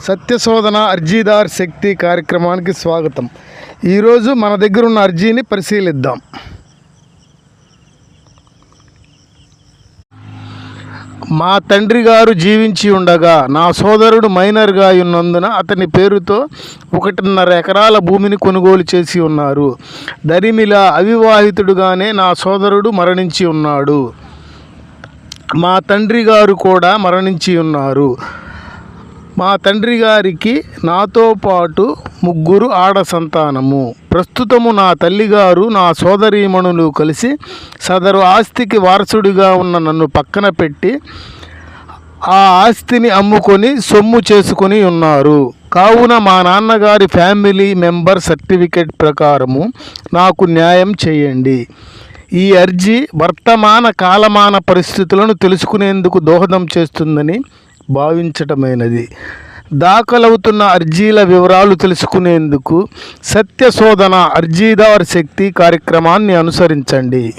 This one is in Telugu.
సత్యశోధన అర్జీదార్ శక్తి కార్యక్రమానికి స్వాగతం. ఈరోజు మన దగ్గర ఉన్న అర్జీని పరిశీలిద్దాం. మా తండ్రి గారు జీవించి ఉండగా నా సోదరుడు మైనర్గా ఉన్నందున అతని పేరుతో ఒకటిన్నర ఎకరాల భూమిని కొనుగోలు చేసి ఉన్నారు. దరిమిలా అవివాహితుడుగానే నా సోదరుడు మరణించి ఉన్నాడు. మా తండ్రి గారు కూడా మరణించి ఉన్నారు. మా తండ్రి గారికి నాతో పాటు ముగ్గురు ఆడ సంతానము. ప్రస్తుతము నా తల్లిగారు నా సోదరీమణులు కలిసి సదరు ఆస్తికి వారసుడిగా ఉన్న నన్ను పక్కన పెట్టి ఆ ఆస్తిని అమ్ముకొని సొమ్ము చేసుకొని ఉన్నారు. కావున మా నాన్నగారి ఫ్యామిలీ మెంబర్ సర్టిఫికెట్ ప్రకారము నాకు న్యాయం చేయండి. ఈ అర్జీ వర్తమాన కాలమాన పరిస్థితులను తెలుసుకునేందుకు దోహదం చేస్తుందని భావించటమైనది. దాఖలవుతున్న అర్జీల వివరాలు తెలుసుకునేందుకు సత్యశోధన అర్జీదార్ శక్తి కార్యక్రమాన్ని అనుసరించండి.